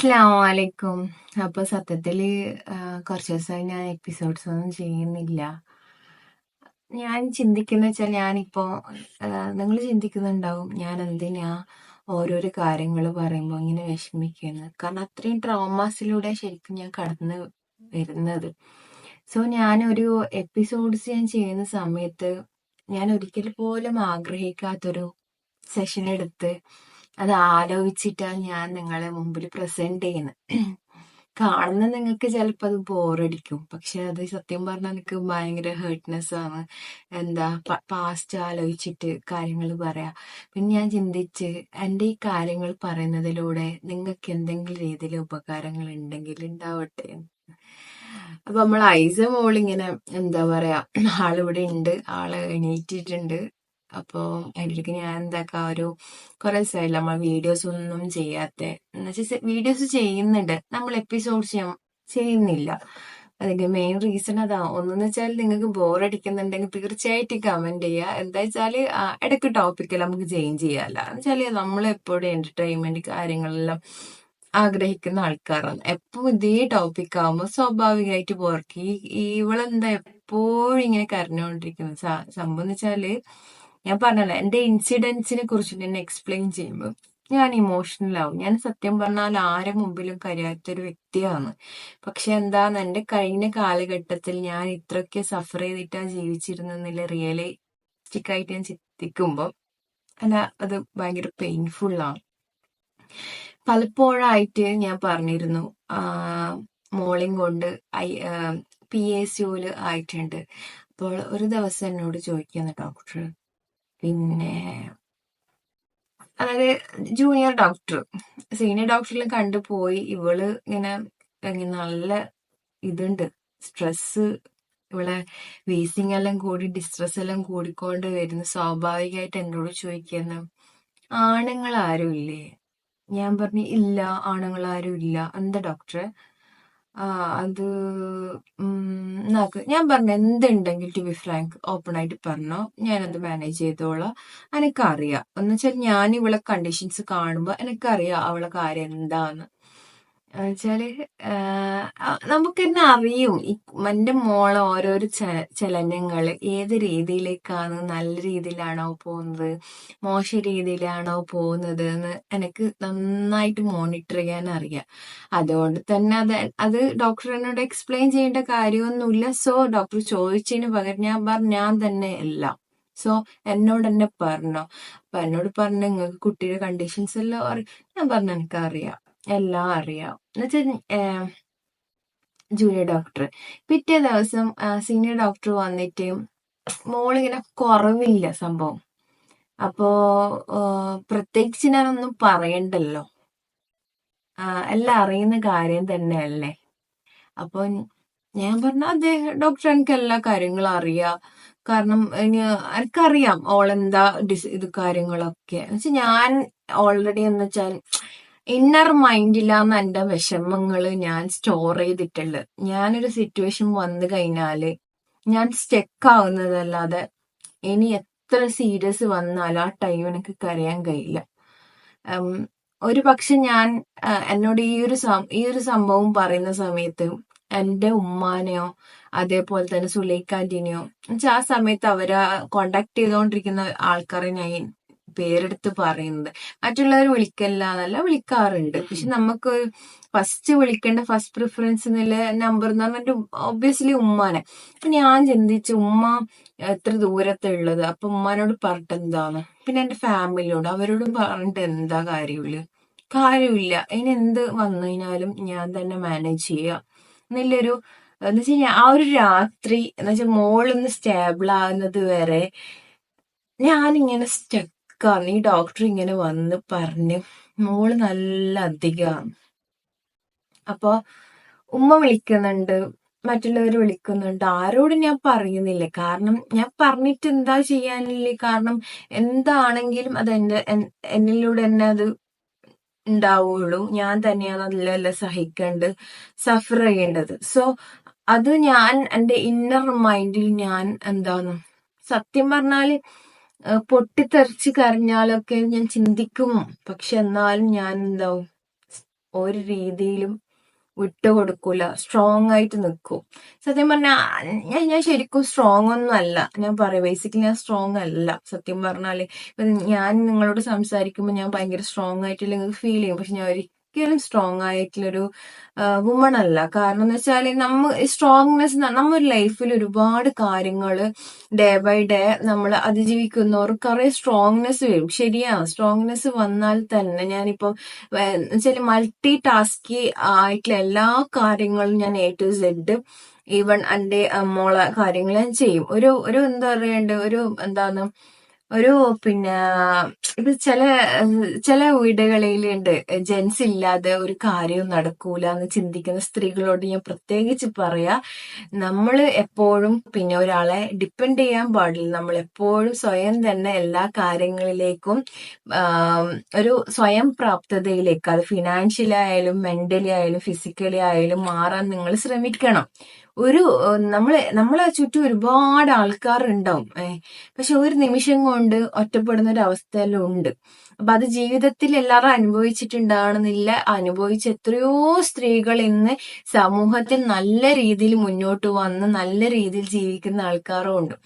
അസ്സലാമലൈക്കും അപ്പൊ സത്യത്തിൽ കുറച്ച് ദിവസമായി ഞാൻ എപ്പിസോഡ്സ് ഒന്നും ചെയ്യുന്നില്ല. ഞാൻ ചിന്തിക്കുന്ന വെച്ചാൽ ഞാനിപ്പോ നിങ്ങൾ ചിന്തിക്കുന്നുണ്ടാവും ഞാൻ എന്തിനാ ഓരോരോ കാര്യങ്ങൾ പറയുമ്പോൾ ഇങ്ങനെ വിഷമിക്കുന്നത്? കാരണം അത്രയും ട്രോമാസിലൂടെ ശരിക്കും ഞാൻ കടന്ന് വരുന്നത്. സോ ഞാനൊരു എപ്പിസോഡ്സ് ഞാൻ ചെയ്യുന്ന സമയത്ത് ഞാൻ ഒരിക്കൽ പോലും ആഗ്രഹിക്കാത്തൊരു സെഷൻ എടുത്ത് അത് ആലോചിച്ചിട്ടാണ് ഞാൻ നിങ്ങളെ മുമ്പിൽ പ്രസന്റ് ചെയ്യുന്നത് കാണുന്ന നിങ്ങൾക്ക് ചിലപ്പോൾ അത് ബോറടിക്കും പക്ഷെ അത് സത്യം പറഞ്ഞാൽ എനിക്ക് ഭയങ്കര ഹേർട്ട്നെസ് ആണ്. എന്താ പാസ്റ്റ് ആലോചിച്ചിട്ട് കാര്യങ്ങൾ പറയാ. പിന്നെ ഞാൻ ചിന്തിച്ച് എന്റെ ഈ കാര്യങ്ങൾ പറയുന്നതിലൂടെ നിങ്ങൾക്ക് എന്തെങ്കിലും രീതിയിൽ ഉപകാരങ്ങൾ ഉണ്ടെങ്കിൽ ഉണ്ടാവട്ടെ. അപ്പൊ നമ്മൾ ഐസ മോളിങ്ങനെ എന്താ പറയാ ആളിവിടെ ഉണ്ട് ആൾ എണീറ്റിട്ടുണ്ട്. അപ്പോ അതിന്റെ ഇടയ്ക്ക് ഞാൻ എന്താക്കാ ഒരു കുറെ ദിവസമായില്ല നമ്മൾ വീഡിയോസ് ഒന്നും ചെയ്യാത്ത? എന്നുവെച്ചാൽ വീഡിയോസ് ചെയ്യുന്നുണ്ട്. നമ്മൾ എപ്പിസോഡ്സ് ചെയ്യുന്നില്ല. അതിന്റെ മെയിൻ റീസൺ അതാ. ഒന്നെന്ന് വെച്ചാൽ നിങ്ങൾക്ക് ബോറടിക്കുന്നുണ്ടെങ്കിൽ തീർച്ചയായിട്ടും കമന്റ് ചെയ്യുക എന്താ വെച്ചാൽ ഇടയ്ക്ക് ടോപ്പിക്കൽ നമുക്ക് ചേഞ്ച് ചെയ്യാല്ല. എന്ന് വെച്ചാൽ നമ്മൾ എപ്പോഴും എന്റർടൈൻമെന്റ് കാര്യങ്ങളെല്ലാം ആഗ്രഹിക്കുന്ന ആൾക്കാരാണ്. എപ്പോഴും ഇതേ ടോപ്പിക് ആകുമ്പോൾ സ്വാഭാവികമായിട്ട് പോർക്ക് ഈ ഇവളെന്താ എപ്പോഴും ഇങ്ങനെ കരഞ്ഞുകൊണ്ടിരിക്കുന്നത് സംഭവം എന്ന് വെച്ചാൽ ഞാൻ പറഞ്ഞല്ലോ എന്റെ ഇൻസിഡൻസിനെ കുറിച്ച് ഞാൻ എക്സ്പ്ലെയിൻ ചെയ്യുമ്പോൾ ഞാൻ ഇമോഷണൽ ആവും. ഞാൻ സത്യം പറഞ്ഞാൽ ആരെ മുമ്പിലും കരയാത്തൊരു വ്യക്തിയാണ്. പക്ഷെ എന്താന്ന് എന്റെ കഴിഞ്ഞ കാലഘട്ടത്തിൽ ഞാൻ ഇത്രയൊക്കെ സഫർ ചെയ്തിട്ടാ ജീവിച്ചിരുന്നെന്നില്ല റിയലിസ്റ്റിക് ആയിട്ട് ഞാൻ ചിന്തിക്കുമ്പോൾ അല്ല അത് ഭയങ്കര പെയിൻഫുൾ ആണ് പലപ്പോഴായിട്ട് ഞാൻ പറഞ്ഞിരുന്നു മോളിങ് കൊണ്ട് ഐ പി എസ് യുൽ ആയിട്ടുണ്ട്. അപ്പോൾ ഒരു ദിവസം എന്നോട് ചോദിക്കുന്ന ഡോക്ടർ പിന്നെ അതായത് ജൂനിയർ ഡോക്ടർ സീനിയർ ഡോക്ടറിലും കണ്ടുപോയി ഇവൾ ഇങ്ങനെ ഇങ്ങനെ നല്ല ഇതുണ്ട്. സ്ട്രെസ് ഇവിടെ വീസിങ് എല്ലാം കൂടി ഡിസ്ട്രെസ് എല്ലാം കൂടിക്കൊണ്ട് വരുന്നു. സ്വാഭാവികമായിട്ട് എന്നോട് ചോദിക്കുന്ന ആണുങ്ങൾ ആരും ഇല്ലേ? ഞാൻ പറഞ്ഞു ഇല്ല ആണുങ്ങൾ ആരും ഇല്ല. എന്താ ഡോക്ടറെ ആ അത് നോക്ക്. ഞാൻ പറഞ്ഞു എന്തുണ്ടെങ്കിൽ ടു ബി ഫ്രാങ്ക് ഓപ്പൺ ആയിട്ട് പറഞ്ഞോ. ഞാനത് മാനേജ് ചെയ്തോളാം. എനിക്കറിയാം എന്ന് വെച്ചാൽ ഞാൻ ഇവളെ കണ്ടീഷൻസ് കാണുമ്പോ എനിക്കറിയാം അവളെ കാര്യം എന്താന്ന്. വെച്ചാൽ നമുക്ക് തന്നെ അറിയും. എന്റെ മോളെ ഓരോരോ ച- ചലനങ്ങൾ ഏത് രീതിയിലേക്കാണ് നല്ല രീതിയിലാണോ പോകുന്നത് മോശ രീതിയിലാണോ പോകുന്നത് എന്ന് എനിക്ക് നന്നായിട്ട് മോണിറ്റർ ചെയ്യാൻ അറിയാം. അതുകൊണ്ട് തന്നെ അത് അത് ഡോക്ടർ എന്നോട് എക്സ്പ്ലെയിൻ ചെയ്യേണ്ട കാര്യമൊന്നുമില്ല. സോ ഡോക്ടർ ചോദിച്ചതിന് പകരം ഞാൻ പറഞ്ഞു ഞാൻ തന്നെ എല്ലാം. സോ എന്നോട് തന്നെ പറഞ്ഞോ. അപ്പൊ എന്നോട് പറഞ്ഞു നിങ്ങൾക്ക് കുട്ടിയുടെ കണ്ടീഷൻസ് എല്ലാം ഞാൻ പറഞ്ഞു എനിക്ക് അറിയാം എല്ലാം അറിയാം. എന്നുവെച്ചാൽ ജൂനിയർ ഡോക്ടർ പിറ്റേ ദിവസം സീനിയർ ഡോക്ടർ വന്നിട്ട് മോളിങ്ങനെ കുറവില്ല സംഭവം. അപ്പോ പ്രത്യേകിച്ച് ഞാനൊന്നും പറയണ്ടല്ലോ. എല്ലാം അറിയുന്ന കാര്യം തന്നെയല്ലേ? അപ്പൊ ഞാൻ പറഞ്ഞ അതെ ഡോക്ടർ എനിക്ക് എല്ലാ കാര്യങ്ങളും അറിയാം. കാരണം എനിക്കറിയാം ഓളെന്താ ഡിസ് ഇത് കാര്യങ്ങളൊക്കെ. എന്നുവെച്ചാൽ ഞാൻ ഓൾറെഡി എന്ന് വെച്ചാൽ ഇന്നർ മൈൻഡിലാന്ന് എന്റെ വിഷമങ്ങൾ ഞാൻ സ്റ്റോർ ചെയ്തിട്ടുള്ളത് ഞാനൊരു സിറ്റുവേഷൻ വന്നു കഴിഞ്ഞാൽ ഞാൻ സ്റ്റെക്ക് ആവുന്നതല്ലാതെ ഇനി എത്ര സീരിയസ് വന്നാലും ആ ടൈം എനിക്ക് കരയാൻ കഴിയില്ല. ഒരു പക്ഷെ ഞാൻ എന്നോട് ഈ ഒരു ഈ ഒരു സംഭവം പറയുന്ന സമയത്ത് എന്റെ ഉമ്മാനെയോ അതേപോലെ തന്നെ സുലൈഖാന്റിനെയോ എന്നുവെച്ചാൽ ആ സമയത്ത് അവരെ കോണ്ടാക്ട് ചെയ്തുകൊണ്ടിരിക്കുന്ന ആൾക്കാരെ ഞാൻ പേരെടുത്ത് പറയുന്നത്. മറ്റുള്ളവർ വിളിക്കല്ല എന്നല്ല വിളിക്കാറുണ്ട്. പക്ഷെ നമുക്ക് ഫസ്റ്റ് വിളിക്കേണ്ട ഫസ്റ്റ് പ്രിഫറൻസ് എന്നുള്ള നമ്പർ എന്ന് പറഞ്ഞിട്ട് ഒബ്വിയസ്ലി ഉമ്മാനെ. അപ്പൊ ഞാൻ ചിന്തിച്ചു ഉമ്മ എത്ര ദൂരത്തുള്ളത് അപ്പൊ ഉമ്മാനോട് പറഞ്ഞിട്ട് എന്താണ്? പിന്നെ എന്റെ ഫാമിലിയോട് അവരോടും പറഞ്ഞിട്ട് എന്താ കാര്യമില്ല കാര്യമില്ല. ഇനി എന്ത് വന്നു കഴിഞ്ഞാലും ഞാൻ തന്നെ മാനേജ് ചെയ്യുക എന്നുള്ളൊരു എന്ന് വെച്ച് കഴിഞ്ഞാൽ ആ ഒരു രാത്രി എന്ന് വെച്ചാൽ മോളൊന്ന് സ്റ്റേബിൾ ആകുന്നത് വരെ ഞാനിങ്ങനെ സ്റ്റക്കാണ് ഈ ഡോക്ടർ ഇങ്ങനെ വന്ന് പറഞ്ഞ് മോൾ നല്ല അധികമാണ് അപ്പൊ ഉമ്മ വിളിക്കുന്നുണ്ട് മറ്റുള്ളവർ വിളിക്കുന്നുണ്ട്. ആരോടും ഞാൻ പറയുന്നില്ല. കാരണം ഞാൻ പറഞ്ഞിട്ട് എന്താ ചെയ്യാനില്ലേ? കാരണം എന്താണെങ്കിലും അത് എന്റെ എന്നിലൂടെ തന്നെ അത് ഉണ്ടാവുള്ളൂ. ഞാൻ തന്നെയാണ് അതിലെല്ലാം സഹിക്കേണ്ടത് സഫർ ചെയ്യേണ്ടത്. സോ അത് ഞാൻ എന്റെ ഇന്നർ മൈൻഡിൽ ഞാൻ എന്താണ് സത്യം പറഞ്ഞാൽ ഏഹ് പൊട്ടിത്തെറിച്ച് കരഞ്ഞാലൊക്കെ ഞാൻ ചിന്തിക്കും. പക്ഷെ എന്നാലും ഞാൻ എന്താവും? ഒരു രീതിയിലും വിട്ടുകൊടുക്കൂല സ്ട്രോങ് ആയിട്ട് നിൽക്കും സത്യം പറഞ്ഞാൽ ഞാൻ ഞാൻ ശരിക്കും സ്ട്രോങ് ഒന്നും അല്ല. ഞാൻ പറയാം ബേസിക്കലി ഞാൻ സ്ട്രോങ് അല്ല. സത്യം പറഞ്ഞാൽ. ഞാൻ നിങ്ങളോട് സംസാരിക്കുമ്പോൾ ഞാൻ ഭയങ്കര സ്ട്രോങ് ആയിട്ട് നിങ്ങൾക്ക് ഫീൽ ചെയ്യും. പക്ഷെ ഞാൻ ഒരിക്കലും സ്ട്രോങ് ആയിട്ടുള്ളൊരു വുമൺ അല്ല. കാരണം എന്ന് വെച്ചാൽ നമ്മ സ്ട്രോങ്നെസ് നമ്മുടെ ലൈഫിൽ ഒരുപാട് കാര്യങ്ങൾ ഡേ ബൈ ഡേ നമ്മൾ അതിജീവിക്കുന്നവർ കുറെ സ്ട്രോങ്നെസ് വരും. ശരിയാണ് സ്ട്രോങ്നെസ് വന്നാൽ തന്നെ ഞാനിപ്പോ വെച്ചാൽ മൾട്ടി ടാസ്കി ആയിട്ടുള്ള എല്ലാ കാര്യങ്ങളും ഞാൻ എ ടു സെഡ് ഈവൺ എന്റെ മോളെ കാര്യങ്ങൾ ഞാൻ ചെയ്യും. ഒരു ഒരു എന്താ പറയണ്ട ഒരു എന്താണ് ഒരു പിന്നെ ഇത് ചില ചില വീടുകളിലുണ്ട് ജെൻസ് ഇല്ലാതെ ഒരു കാര്യവും നടക്കൂല എന്ന് ചിന്തിക്കുന്ന സ്ത്രീകളോട് ഞാൻ പ്രത്യേകിച്ച് പറയാ നമ്മൾ എപ്പോഴും പിന്നെ ഒരാളെ ഡിപ്പെൻഡ് ചെയ്യാൻ പാടില്ല. നമ്മൾ എപ്പോഴും സ്വയം തന്നെ എല്ലാ കാര്യങ്ങളിലേക്കും ഒരു സ്വയം പ്രാപ്തതയിലേക്ക് അത് ഫിനാൻഷ്യലി ആയാലും മെന്റലി ആയാലും ഫിസിക്കലി ആയാലും മാറാൻ നിങ്ങൾ ശ്രമിക്കണം. ഒരു നമ്മൾ നമ്മളെ ചുറ്റും ഒരുപാട് ആൾക്കാരുണ്ടാവും പക്ഷെ ഒരു നിമിഷം കൊണ്ട് ഒറ്റപ്പെടുന്ന ഒരു അവസ്ഥയെല്ലാം ഉണ്ട്. അപ്പൊ അത് ജീവിതത്തിൽ എല്ലാവരും അനുഭവിച്ചിട്ടുണ്ടാകണമെന്നില്ല. അനുഭവിച്ച എത്രയോ സ്ത്രീകൾ ഇന്ന് സമൂഹത്തിൽ നല്ല രീതിയിൽ മുന്നോട്ട് വന്ന് നല്ല രീതിയിൽ ജീവിക്കുന്ന ആൾക്കാരും ഉണ്ട്.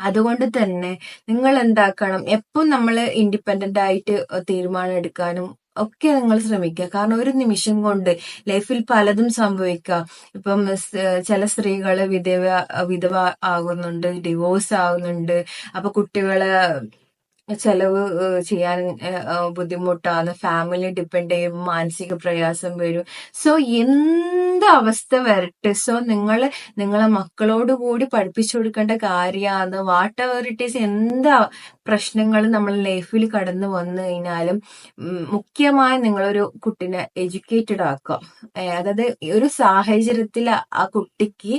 അതുകൊണ്ട് തന്നെ നിങ്ങൾ എന്താക്കണം എപ്പോൾ നമ്മൾ ഇൻഡിപെൻഡന്റ് ആയിട്ട് തീരുമാനം എടുക്കാനും ഒക്കെ നിങ്ങൾ ശ്രമിക്കുക. കാരണം ഒരു നിമിഷം കൊണ്ട് ലൈഫിൽ പലതും സംഭവിക്കാം. ഇപ്പം ചില സ്ത്രീകൾ വിധവ വിധവ ആകുന്നുണ്ട് ഡിവോഴ്സ് ആകുന്നുണ്ട്. അപ്പൊ കുട്ടികളെ ചെലവ് ചെയ്യാൻ ബുദ്ധിമുട്ടാണ്. ഫാമിലി ഡിപ്പെൻഡ് ചെയ്യും മാനസിക പ്രയാസം വരും. സോ എന്ത് അവസ്ഥ വരട്ടെ? സോ നിങ്ങൾ നിങ്ങളെ മക്കളോട് കൂടി പഠിപ്പിച്ചു കൊടുക്കേണ്ട കാര്യമാണ്. വാട്ട് എവർ ഇറ്റ് ഈസ് എന്ത് പ്രശ്നങ്ങൾ നമ്മൾ ലൈഫിൽ കടന്നു വന്നു കഴിഞ്ഞാലും മുഖ്യമായി നിങ്ങളൊരു കുട്ടിനെ എഡ്യൂക്കേറ്റഡ് ആക്കുക. അതായത് ഒരു സാഹചര്യത്തിൽ ആ കുട്ടിക്ക്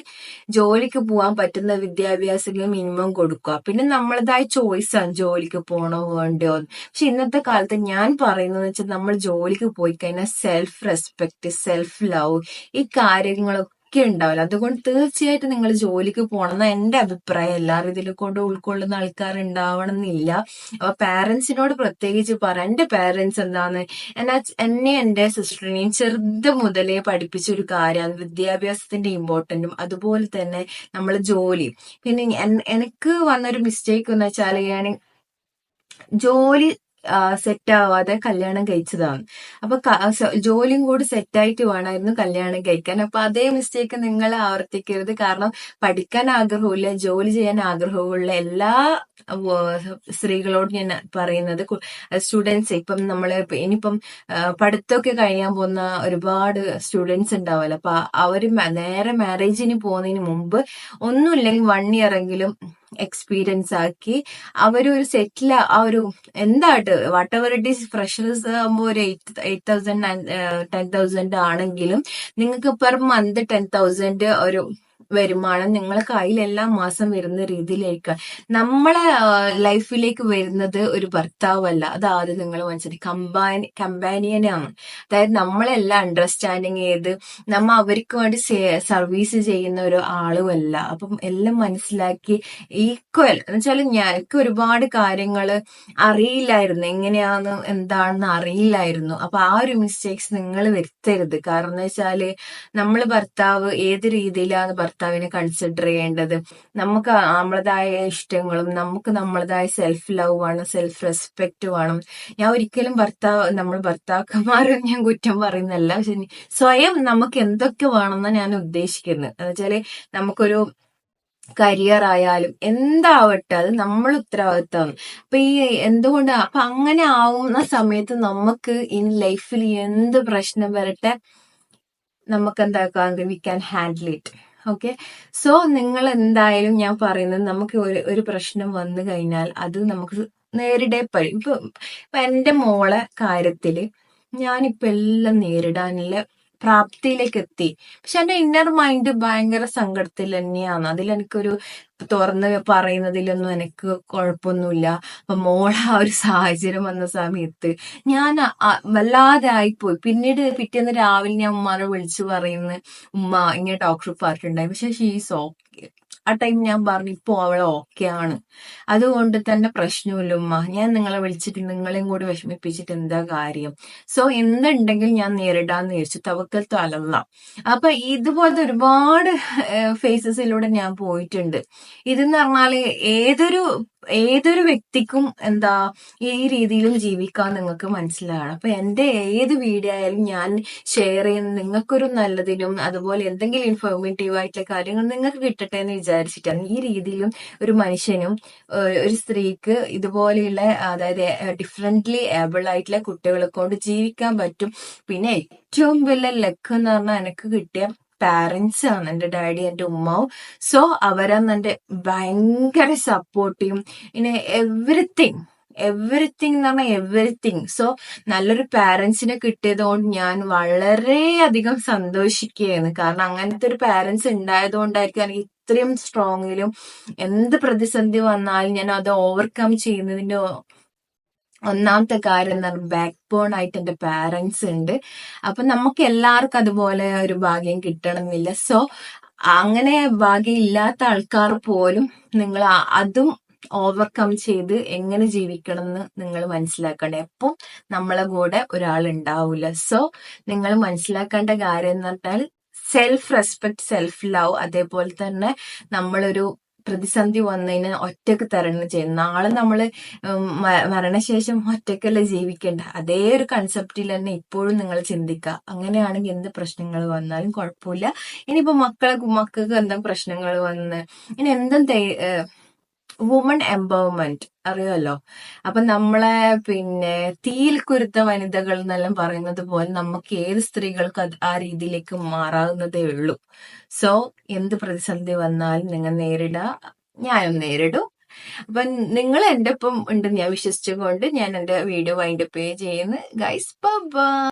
ജോലിക്ക് പോകാൻ പറ്റുന്ന വിദ്യാഭ്യാസങ്ങൾ മിനിമം കൊടുക്കുക. പിന്നെ നമ്മളതായ ചോയ്സാണ് ജോലിക്ക് പോകണോ വേണ്ടോ പക്ഷെ ഇന്നത്തെ കാലത്ത് ഞാൻ പറയുന്നത് വെച്ചാൽ നമ്മൾ ജോലിക്ക് പോയി കഴിഞ്ഞാൽ സെൽഫ് റെസ്പെക്ട് സെൽഫ് ലവ് ഈ കാര്യങ്ങളൊക്കെ ഒക്കെ ഉണ്ടാവില്ല അതുകൊണ്ട് തീർച്ചയായിട്ടും നിങ്ങൾ ജോലിക്ക് പോകണം എന്ന എന്റെ അഭിപ്രായം. എല്ലാവരും ഇതിൽ കൊണ്ട് ഉൾക്കൊള്ളുന്ന ആൾക്കാർ ഉണ്ടാവണം എന്നില്ല അപ്പൊ പാരന്റ്സിനോട് പ്രത്യേകിച്ച് പറ എന്റെ പാരന്റ്സ് എന്താണ് എന്നാ എന്നെ എന്റെ സിസ്റ്ററിനെയും ചെറുത് മുതലേ പഠിപ്പിച്ച ഒരു കാര്യമാണ് വിദ്യാഭ്യാസത്തിന്റെ ഇമ്പോർട്ടന്റും അതുപോലെ തന്നെ നമ്മൾ ജോലി. പിന്നെ എനിക്ക് വന്നൊരു മിസ്റ്റേക്ക് എന്ന് വെച്ചാൽ ഞാൻ ജോലി സെറ്റ് ആവാതെ കല്യാണം കഴിച്ചതാണ്. അപ്പൊ ജോലിയും കൂടി സെറ്റായിട്ട് വേണമായിരുന്നു കല്യാണം കഴിക്കാൻ. അപ്പൊ അതേ മിസ്റ്റേക്ക് നിങ്ങൾ ആവർത്തിക്കരുത്. കാരണം പഠിക്കാൻ ആഗ്രഹമില്ല ജോലി ചെയ്യാൻ ആഗ്രഹമുള്ള എല്ലാ സ്ത്രീകളോട് ഞാൻ പറയുന്നത് സ്റ്റുഡൻസ് ഇപ്പം നമ്മൾ ഇനിയിപ്പം പഠിത്തമൊക്കെ കഴിയാൻ പോകുന്ന ഒരുപാട് സ്റ്റുഡൻസ് ഉണ്ടാവുമല്ലോ അപ്പൊ അവർ നേരെ മാരേജിന് പോകുന്നതിന് മുമ്പ് ഒന്നുമില്ലെങ്കിൽ വൺ ഇയർ എങ്കിലും എക്സ്പീരിയൻസ് ആക്കി അവരൊരു സെറ്റിൽ ആ ഒരു എന്തായിട്ട് whatever it is freshers ആകുമ്പോൾ ഒരു eight eight thousand ten thousand ആണെങ്കിലും നിങ്ങൾക്ക് പെർ മന്ത് ടെൻ തൗസൻഡ് ഒരു വരുമാനം നിങ്ങളെ കയ്യിൽ എല്ലാ മാസം വരുന്ന രീതിയിലേക്ക് നമ്മളെ ലൈഫിലേക്ക് വരുന്നത് ഒരു ഭർത്താവല്ല. അത് ആദ്യം നിങ്ങൾ മനസ്സിലാക്കി. കമ്പാനി കമ്പാനിയനാണ്. അതായത് നമ്മളെല്ലാം അണ്ടർസ്റ്റാൻഡിങ് ചെയ്ത് നമ്മ അവർക്ക് വേണ്ടി സർവീസ് ചെയ്യുന്ന ഒരു ആളുമല്ല. അപ്പം എല്ലാം മനസ്സിലാക്കി ഈക്വൽ എന്ന് വെച്ചാൽ ഞങ്ങൾക്ക് ഒരുപാട് കാര്യങ്ങൾ അറിയില്ലായിരുന്നു. എങ്ങനെയാന്ന് എന്താണെന്ന് അറിയില്ലായിരുന്നു. അപ്പൊ ആ ഒരു മിസ്റ്റേക്സ് നിങ്ങൾ വരുത്തരുത്. കാരണം എന്ന് വെച്ചാൽ നമ്മൾ ഭർത്താവ് ഏത് രീതിയിലാണ് ഭർത്താവിനെ കൺസിഡർ ചെയ്യേണ്ടത്. നമുക്ക് നമ്മളതായ ഇഷ്ടങ്ങളും നമുക്ക് നമ്മളതായ സെൽഫ് ലവ് വേണം സെൽഫ് റെസ്പെക്ട് വേണം. ഞാൻ ഒരിക്കലും ഭർത്താവ് നമ്മൾ ഭർത്താക്കന്മാരും ഞാൻ കുറ്റം പറയുന്നല്ല പക്ഷെ സ്വയം നമുക്ക് എന്തൊക്കെ വേണമെന്നാണ് ഞാൻ ഉദ്ദേശിക്കുന്നത്. എന്ന് വെച്ചാൽ നമുക്കൊരു കരിയർ ആയാലും എന്താവട്ടെ അത് നമ്മൾ ഉത്തരവാദിത്തമാണ് അപ്പൊ ഈ എന്തുകൊണ്ട് അപ്പൊ അങ്ങനെ ആവുന്ന സമയത്ത് നമുക്ക് ഇൻ ലൈഫിൽ എന്ത് പ്രശ്നം വരട്ടെ നമുക്ക് എന്താക്കാം we can handle it okay so നിങ്ങൾ എന്തായാലും ഞാൻ പറയുന്നത് നമുക്ക് ഒരു ഒരു പ്രശ്നം വന്നു കഴിഞ്ഞാൽ അത് നമുക്ക് നേരിടേ പഴി ഇപ്പൊ എന്റെ മോളെ കാര്യത്തിൽ ഞാനിപ്പോ എല്ലാം നേരിടാനുള്ള പ്രാപ്തിയിലേക്ക് എത്തി പക്ഷെ എന്റെ ഇന്നർ മൈൻഡ് ഭയങ്കര സങ്കടത്തിൽ തന്നെയാണ്. അതിൽ എനിക്കൊരു തുറന്ന് പറയുന്നതിലൊന്നും എനിക്ക് കുഴപ്പമൊന്നുമില്ല. അപ്പൊ മോള ആ ഒരു സാഹചര്യം വന്ന സമയത്ത് ഞാൻ വല്ലാതെ ആയിപ്പോയി. പിന്നീട് പിറ്റേന്ന് രാവിലെ ഞാൻ ഉമ്മാനെ വിളിച്ചു പറയുന്നത് ഉമ്മ ഇങ്ങനെ ഡോക്ടർ പറഞ്ഞിട്ടുണ്ടായി. പക്ഷെ ഷീസ് ഓക്കെ ആ ടൈം ഞാൻ പറഞ്ഞു ഇപ്പൊ അവൾ ഓക്കെ ആണ്. അതുകൊണ്ട് തന്നെ പ്രശ്നമില്ല ഉമ്മ ഞാൻ നിങ്ങളെ വിളിച്ചിട്ട് നിങ്ങളെയും കൂടി വിഷമിപ്പിച്ചിട്ട് എന്താ കാര്യം? സോ എന്തുണ്ടെങ്കിൽ ഞാൻ നേരിടാന്ന് വിചാരിച്ചു. തവക്കൽ തലന്ന അപ്പൊ ഇതുപോലത്തെ ഒരുപാട് ഫേസസിലൂടെ ഞാൻ പോയിട്ടുണ്ട്. ഇതെന്ന് പറഞ്ഞാൽ ഏതൊരു ഏതൊരു വ്യക്തിക്കും എന്താ ഈ രീതിയിലും ജീവിക്കാൻ നിങ്ങൾക്ക് മനസ്സിലാകണം. അപ്പൊ എന്റെ ഏത് വീഡിയോ ആയാലും ഞാൻ ഷെയർ ചെയ്യുന്ന നിങ്ങൾക്കൊരു നല്ലതിനും അതുപോലെ എന്തെങ്കിലും ഇൻഫോർമേറ്റീവ് ആയിട്ടുള്ള കാര്യങ്ങൾ നിങ്ങൾക്ക് കിട്ടട്ടെ എന്ന് വിചാരിച്ചിട്ടാണ്. ഈ രീതിയിലും ഒരു മനുഷ്യനും ഒരു സ്ത്രീക്ക് ഇതുപോലെയുള്ള അതായത് ഡിഫറെന്റ്ലി ഏബിൾ ആയിട്ടുള്ള കുട്ടികളെ കൊണ്ട് ജീവിക്കാൻ പറ്റും. പിന്നെ ഏറ്റവും വലിയ ലക്ക് എന്ന് പറഞ്ഞാൽ എനിക്ക് കിട്ടിയ പാരന്റ്സ് ആണ് എന്റെ ഡാഡി എന്റെ ഉമ്മാവും. സോ അവരാന്ന് എന്റെ ഭയങ്കര സപ്പോർട്ടീവും പിന്നെ എവറിത്തിങ് എവറിത്തിങ് എന്ന് പറഞ്ഞാൽ എവറിത്തിങ് സോ നല്ലൊരു പാരന്റ്സിനെ കിട്ടിയത് കൊണ്ട് ഞാൻ വളരെയധികം സന്തോഷിക്കുകയാണ് കാരണം അങ്ങനത്തെ ഒരു പാരന്റ്സ് ഉണ്ടായത് കൊണ്ടായിരിക്കും എനിക്ക് ഇത്രയും സ്ട്രോങ്ങിലും എന്ത് പ്രതിസന്ധി വന്നാലും ഞാൻ അത് ഓവർകം ചെയ്യുന്നതിന്റെ ഒന്നാമത്തെ കാര്യം എന്ന് പറഞ്ഞാൽ ബാക്ക് ബോൺ ആയിട്ട് എന്റെ പാരന്റ്സ് ഉണ്ട്. അപ്പൊ നമുക്ക് എല്ലാവർക്കും അതുപോലെ ഒരു ഭാഗ്യം കിട്ടണമെന്നില്ല. സോ അങ്ങനെ ഭാഗ്യം ഇല്ലാത്ത ആൾക്കാർ പോലും നിങ്ങൾ അതും ഓവർകം ചെയ്ത് എങ്ങനെ ജീവിക്കണം എന്ന് നിങ്ങൾ മനസ്സിലാക്കണം എപ്പം നമ്മളെ കൂടെ ഒരാൾ ഉണ്ടാവില്ല സോ നിങ്ങൾ മനസ്സിലാക്കേണ്ട കാര്യം എന്ന് പറഞ്ഞാൽ സെൽഫ് റെസ്പെക്ട് സെൽഫ് ലവ് അതേപോലെ തന്നെ നമ്മളൊരു പ്രതിസന്ധി വന്നതിനെ ഒറ്റയ്ക്ക് തരണം ചെയ്യും നാളെ നമ്മൾ മരണശേഷം ഒറ്റക്കല്ലേ ജീവിക്കേണ്ട. അതേ ഒരു കൺസെപ്റ്റിൽ തന്നെ ഇപ്പോഴും നിങ്ങൾ ചിന്തിക്കുക. അങ്ങനെയാണെങ്കിൽ എന്ത് പ്രശ്നങ്ങൾ വന്നാലും കുഴപ്പമില്ല. ഇനിയിപ്പോ മക്കളെ മക്കൾക്ക് എന്താ പ്രശ്നങ്ങൾ വന്ന് ഇനി എന്തും വുമൺ എംപവർമെന്റ് അറിയാലോ? അപ്പൊ നമ്മളെ പിന്നെ തീയിൽ കുരുത്ത വനിതകൾ എന്നെല്ലാം പറയുന്നത് പോലെ നമുക്ക് ഏത് സ്ത്രീകൾക്ക് അത് ആ രീതിയിലേക്ക് മാറാവുന്നതേ ഉള്ളൂ. സോ എന്ത് പ്രതിസന്ധി വന്നാലും നിങ്ങൾ നേരിടുക ഞാനും നേരിടും. അപ്പൊ നിങ്ങൾ എന്റെ ഒപ്പം ഉണ്ടെന്ന് ഞാൻ വിശ്വസിച്ചുകൊണ്ട് ഞാൻ എന്റെ വീഡിയോ വൈൻഡപ്പ് ചെയ്യുന്നു. Guys bye